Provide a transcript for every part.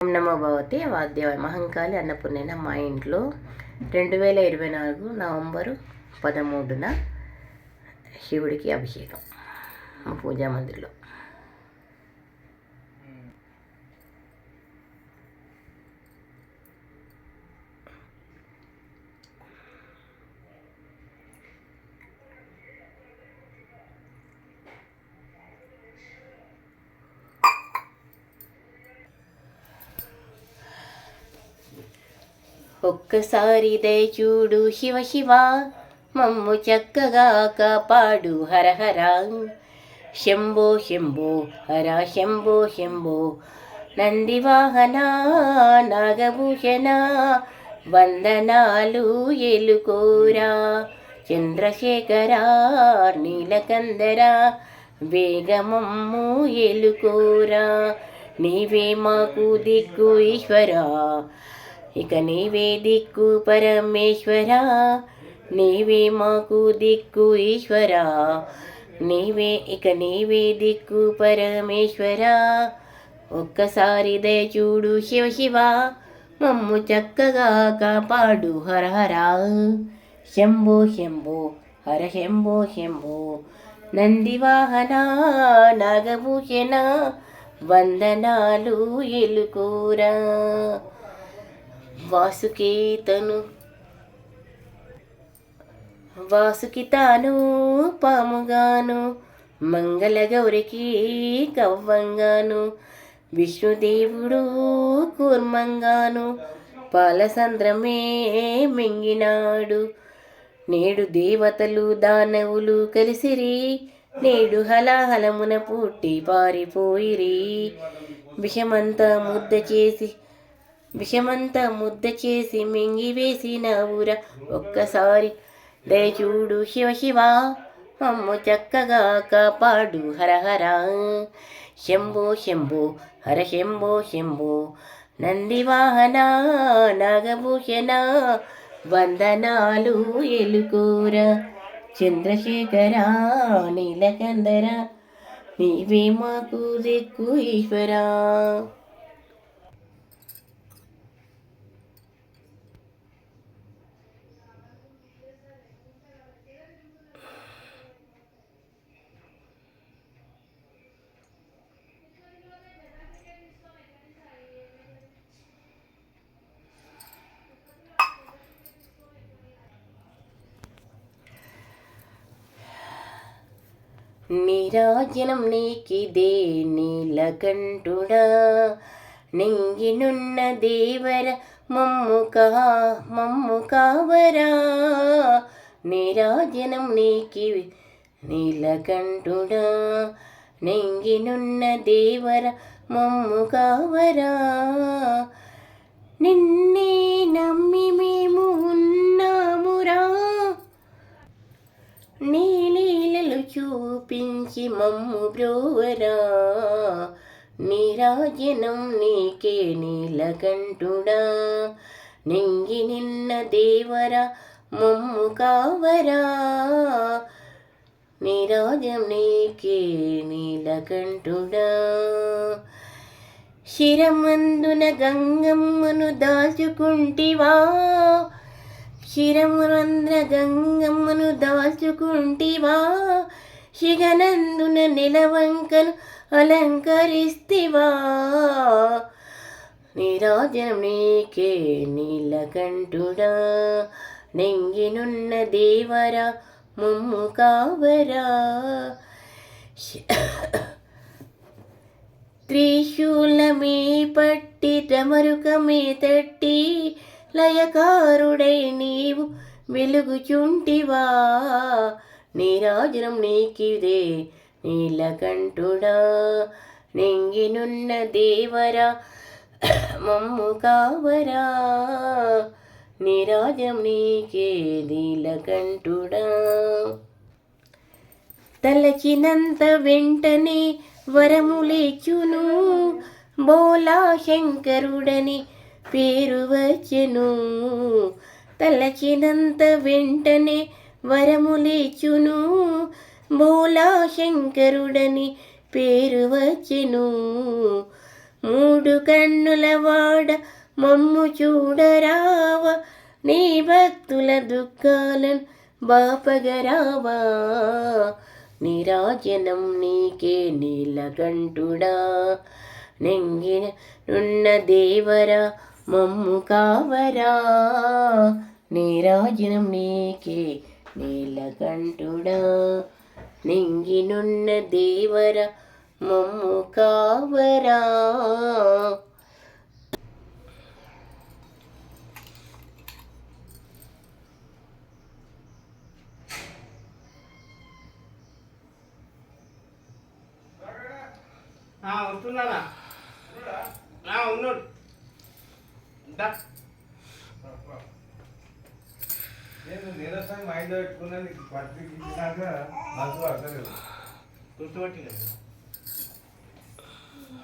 ఓం నమో భగవతి వాద్యవాయ మహంకాళి అన్నపూర్ణైన మా ఇంట్లో రెండు వేల ఇరవై నాలుగు నవంబరు పదమూడున శివుడికి అభిషేకం పూజా మందిర్లో. ఒక్కసారి దయచూడు శివ శివ మమ్ము చక్కగా కాపాడు హరహర శంభో శంభో హర శంభో శంభో. నందివాహన నాగభూషణ వందనాలు ఎలుకోరా. చంద్రశేఖర నీలకందర వేగమమ్ము ఎలుకోరా. నీవే మాకు దిగ్గు ఈశ్వరా. ఇక నీవే దిక్కు పరమేశ్వర నీవే మాకు దిక్కు ఈశ్వర. నీవే ఇక నీవే దిక్కు పరమేశ్వర. ఒక్కసారి దయచూడు శివ శివ మమ్ము చక్కగా కాపాడు హర హర. శంభో శంభో హర శంభో శంభో. నందివాహన నాగభూషణ వందనాలు ఎలుకోరా. వాసుకేతను వాసుకి తాను పాముగాను మంగళగౌరికి కవ్వంగాను విష్ణుదేవుడు కూర్మంగాను పాలసంద్రమే మింగినాడు. నేడు దేవతలు దానవులు కలిసిరి నేడు హలాహలమున పుట్టి పారిపోయిరి. విషమంతా ముద్ద చేసి విషమంతా ముద్ద చేసి మింగివేసిన ఊర ఒక్కసారి. దయచూడు శివ శివ మమ్ము చక్కగా కాపాడు హర శంభో శంభో హర శంభో శంభో. నందివాహన నాగభూషణ వందనాలు ఎలుకోర. చంద్రశేఖర నీలకందర నీవే మాకు దిక్కు ఈశ్వరా. నీరాజనం నీకిదే నీలకంఠుడా నింగినున్న దేవర మమ్ము కా మమ్ము కావరా నీరాజనం నీకి నీలకంఠుడా నింగినున్న దేవర మమ్ము కావరా నిన్నే నమ్మి మేము ఉన్నామురా. నీలీలలు చూపించి మమ్ము బ్రోవరా. నీరాజనం నీకే నీలకంఠుడా. నింగి నిన్న దేవరా మమ్ము కావరా. నీరాజం నీకే నీలకంఠుడా. శిరమందున గంగమ్మను దాచుకుంటివా. శిరమురంధ్ర గంగమ్మను దాచుకుంటివా శిగనందున నిలవంకను అలంకరిస్తివా? నీరాజనం నీకే నీలకంఠుడా నెంగినున్న దేవరా ముమ్ము కావరా? త్రిశూలమే పట్టి డమరుకమే తట్టి లయకారుడై నీవు వెలుగుచుంటివా? నీరాజనం నీకిదే నీలకంఠుడా. నింగినున్న దేవరా మమ్ము కావరా? నీరాజం నీకే నీలకంఠుడా. తలచినంత వెంటనే వరములేచును బోలా శంకరుడని పేరు వచ్చెను తలచినంత వెంటనే వరములేచును బోలా శంకరుడని పేరు వచ్చెను మూడు కన్నుల వాడ మమ్ము చూడరావా నీ భక్తుల దుఃఖాలను బాపగరావా నిరాజనం నీకే నీలకంఠుడా నెంగిన నున్న దేవరా మమ్ము కావరా నీరాజనం నీకే నీలకంఠుడా నింగినున్న దేవర మమ్ము కావరా ఆ, వస్తున్నానా ఆ, ఉన్నాడు దా. నేను నీరసాన్ని మైండ్ పెట్టుకున్నా నీకు పత్రిక ఇచ్చినాక మనసు అర్థలేదు గుర్తుపట్టి కదా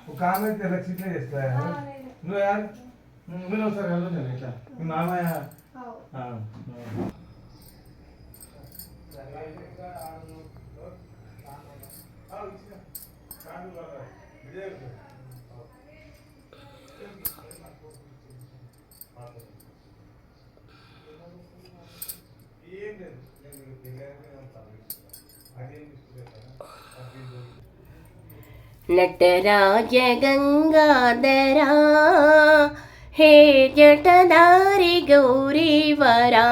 ఒక ఆమె తెల్ల చీట్లే చేస్తా నువ్వు యారు మీరు ఒకసారి వెళ్ళదు ఇట్లా మీ మామయ్య ఆ, నటరాజ గంగాధరా హే జటదారి గౌరీవరా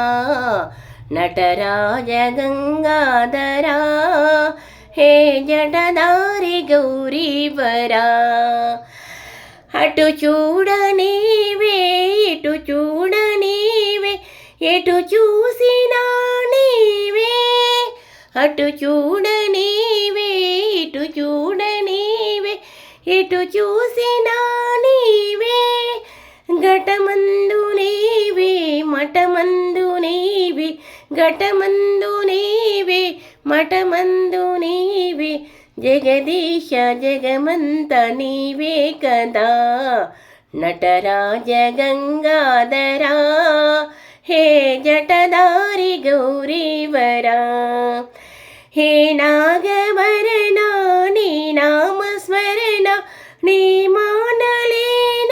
నటరాజ గంగాధరా హే జటదారి గౌరీవరా. అటు చూడనీవే ఇటు చూడనీవే ఎటు చూసినా నీవే అటు చూడనీవే ఎటు చూసినా నీవే ఘటమందు నీవే మఠమందు నీవే ఘటమందు నీవే మఠమందు నీవే జగదీశ జగమంత నీవే కదా. నటరాజ గంగాధరా హే జటదారి గౌరీవరా హే నాగవరణ నీ మానలేనయ్యా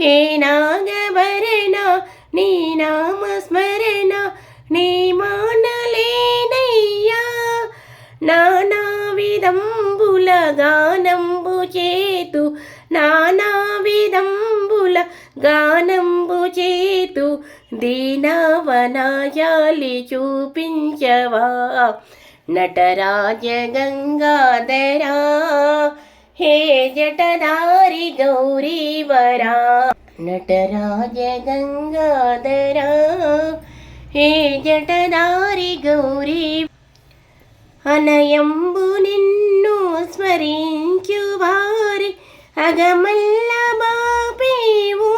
హే నాగవరణ నీ నామస్మరణ నీ మానలేనయ్యా నానా విధంబుల గానంబు చేతు నానా విధంబుల గానంబు చేతు దీనవనాయాలి చూపించవా నటరాజ గంగాధరా హే జటదారి గౌరీవరా నటరాజ గంగాధరా హే జటదారి గౌరీ అనయంబు నిన్ను స్మరించు వారి అగమల్ల బాపేవు.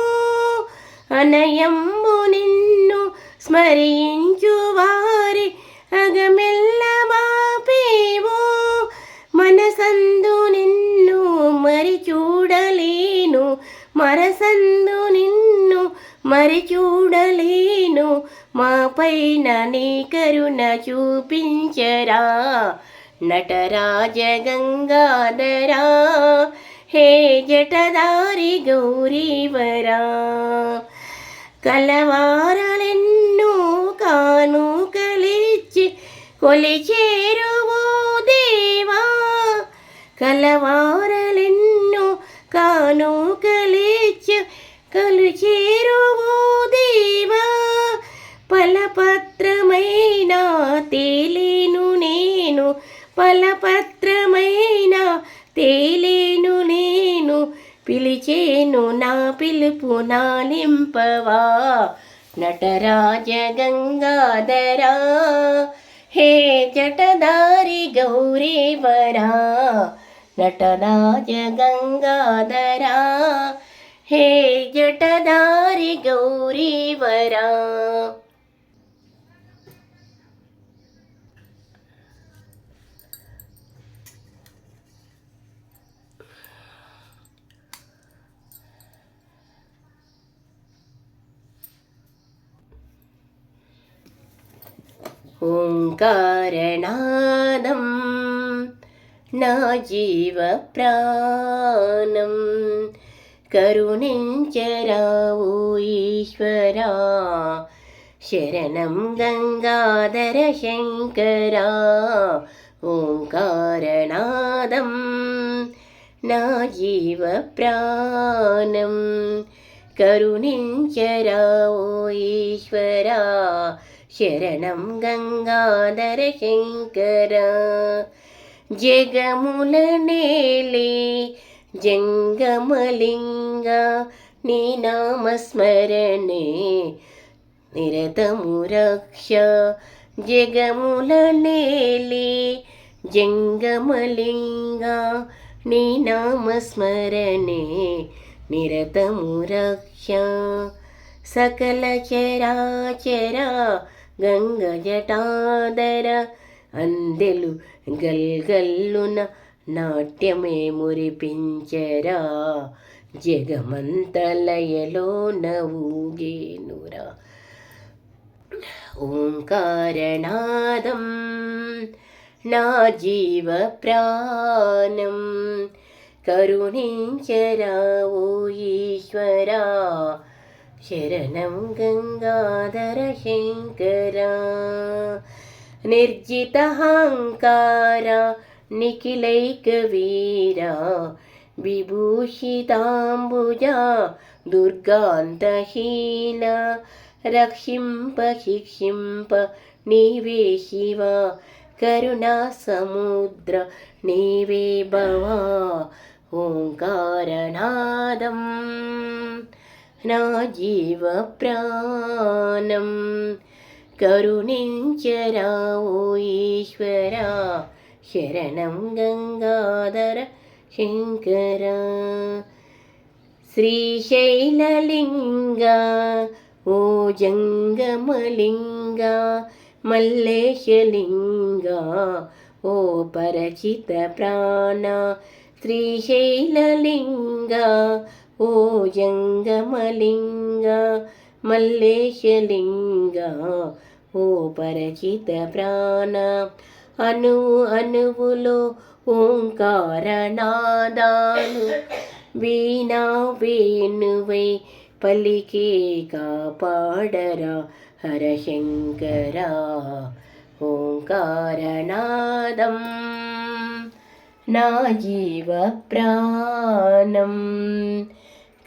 అనయంబు నిన్ను స్మరించు మరి చూడలేను మా పైన నీ కరుణ చూపించరా. నటరాజ గంగాధరా హే జటదారి గౌరీవరా. కలవారలెన్నో కాను కలిచి కొలిచేరువో దేవా. కలవారలెన్నో కాను కలిచి కలుచేరువో పలపత్రమైనా తేలేను నేను పలపత్రమైనా తేలేను నేను. పిలిచేను నా పిలుపు నాలింపవా నటరాజ గంగాధరా హే జటదారి గౌరీవరా. నటరాజ గంగాధరా హే జటదారి గౌరీవరా. ओङ्कारणादं न जीवप्राणं करुणीं चरावो ईश्वरा। शरणं गङ्गाधरशङ्करा ओङ्कारणादं न जीवप्राणं करुणीं चरावो ईश्वरा। శరణం గంగాధర శంకర జగముల నేలే జంగమలింగ నీ నామస్మరణే నిరతము రక్ష జగముల నేలే జంగమలింగ నీ నామస్మరణే నిరతము రక్ష సకల చరాచర గంగ జటాదర అందెలు గల్గల్లున నాట్యమే మురిపించరా. జగమంతలయలో నవ్వుగేనురా. ఓంకారనాదం నా జీవ ప్రాణం ఓ ఈశ్వరా. शरणं गङ्गाधरशङ्करा निर्जितहङ्कार निखिलैकवीरा विभूषिताम्बुजा दुर्गान्तहीना रक्षिम्पीक्षिम्पनिवेहिवा भवा ओङ्कारनादम्। భవా నా జీవ ప్రాణం. కరుణించరావు ఈశ్వరా. శరణం గంగాధర శంకర. శ్రీశైలలింగ ఓ జంగమలింగ మల్లేశలింగ ఓ పరచిత ప్రాణ. శ్రీశైలలింగ ఓ జంగమలింగ మల్లేశలింగ ఓ పరచిత ప్రాణ అణువు అణువులో ఓంకారనాదాలు వీణా వేణువై పలికే కాపాడరా హరశంకరా ఓంకారనాదం నా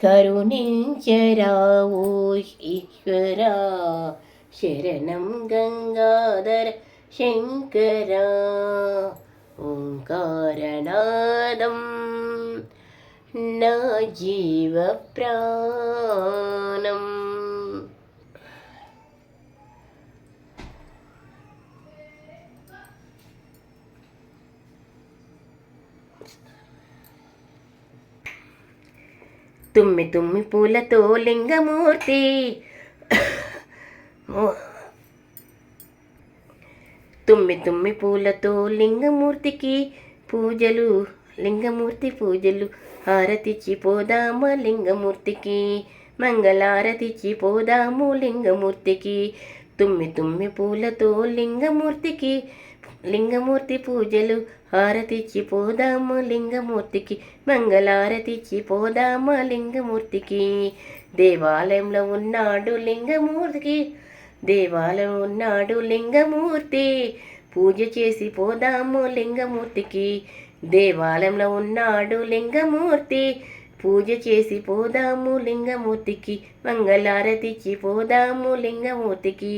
జీవ ప్రాణం కరుణించరావు ఈశ్వరా శరణం గంగాధర శంకరా ఓంకారనాదం తుమ్మి తుమ్మి పూలతో లింగమూర్తి. తుమ్మి తుమ్మి పూలతో లింగమూర్తికి పూజలు లింగమూర్తి పూజలు. హారతిచ్చి పోదామా లింగమూర్తికి? మంగళారతిచ్చి పోదాము లింగమూర్తికి. తుమ్మి తుమ్మి పూలతో లింగమూర్తికి లింగమూర్తి పూజలు హారతిచ్చి పోదాము లింగమూర్తికి మంగళారతిచ్చి పోదామా లింగమూర్తికి. దేవాలయంలో ఉన్నాడు లింగమూర్తికి దేవాలయం ఉన్నాడు లింగమూర్తి. పూజ చేసి పోదాము లింగమూర్తికి దేవాలయంలో ఉన్నాడు లింగమూర్తి. పూజ చేసి పోదాము లింగమూర్తికి మంగళారతిచ్చి పోదాము లింగమూర్తికి.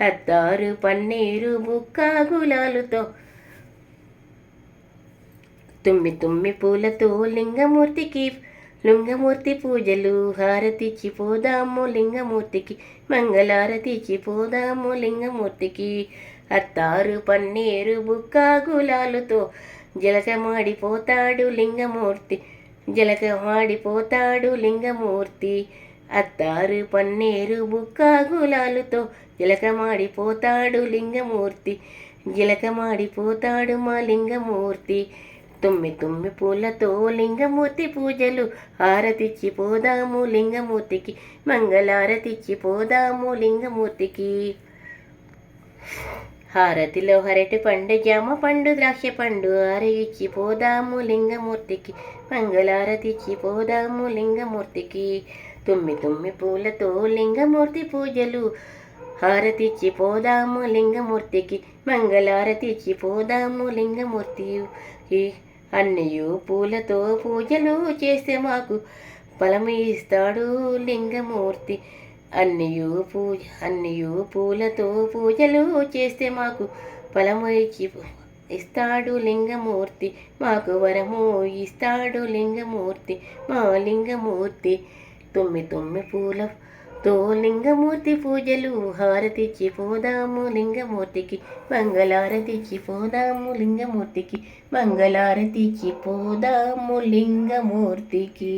హద్దారు పన్నీరు బుక్క గులాలుతో తుమ్మి తుమ్మి పూలతో లింగమూర్తికి లింగమూర్తి పూజలు హారతిచ్చి పోదాము లింగమూర్తికి మంగళారతిచ్చి పోదాము లింగమూర్తికి. అత్తారు పన్నీరు బుక్క గులాలుతో జలకమాడిపోతాడు లింగమూర్తి జలకమాడిపోతాడు లింగమూర్తి. అత్తారు పన్నీరు బుక్క గులాలుతో జలకమాడిపోతాడు లింగమూర్తి జలకమాడిపోతాడు మా లింగమూర్తి. తుమ్మి తుమ్మి పూలతో లింగమూర్తి పూజలు. హారతిచ్చి పోదాము లింగమూర్తికి. మంగళారతిచ్చి పోదాము లింగమూర్తికి. హారతిలో హరటి పండు జామ పండు ద్రాక్ష పండు ఆర పోదాము లింగమూర్తికి. మంగళారతిచ్చి పోదాము లింగమూర్తికి. తుమ్మి తుమ్మి పూలతో లింగమూర్తి పూజలు. హారతిచ్చి పోదాము లింగమూర్తికి. మంగళారతి ఇచ్చి పోదాము లింగమూర్తి. అన్నయు పూలతో పూజలు చేస్తే మాకు ఫలము ఇస్తాడు లింగమూర్తి. అన్నయు పూజ అన్నయు పూలతో పూజలు చేస్తే మాకు ఫలము ఇచ్చి ఇస్తాడు లింగమూర్తి. మాకు వరము ఇస్తాడు లింగమూర్తి. మా లింగమూర్తి తుమ్మి తుమ్మి తో లింగమూర్తి పూజలు హారతిచ్చి పోదాము లింగమూర్తికి. మంగళారతిచ్చి పోదాము లింగమూర్తికి. మంగళారతిచ్చి పోదాము లింగమూర్తికి.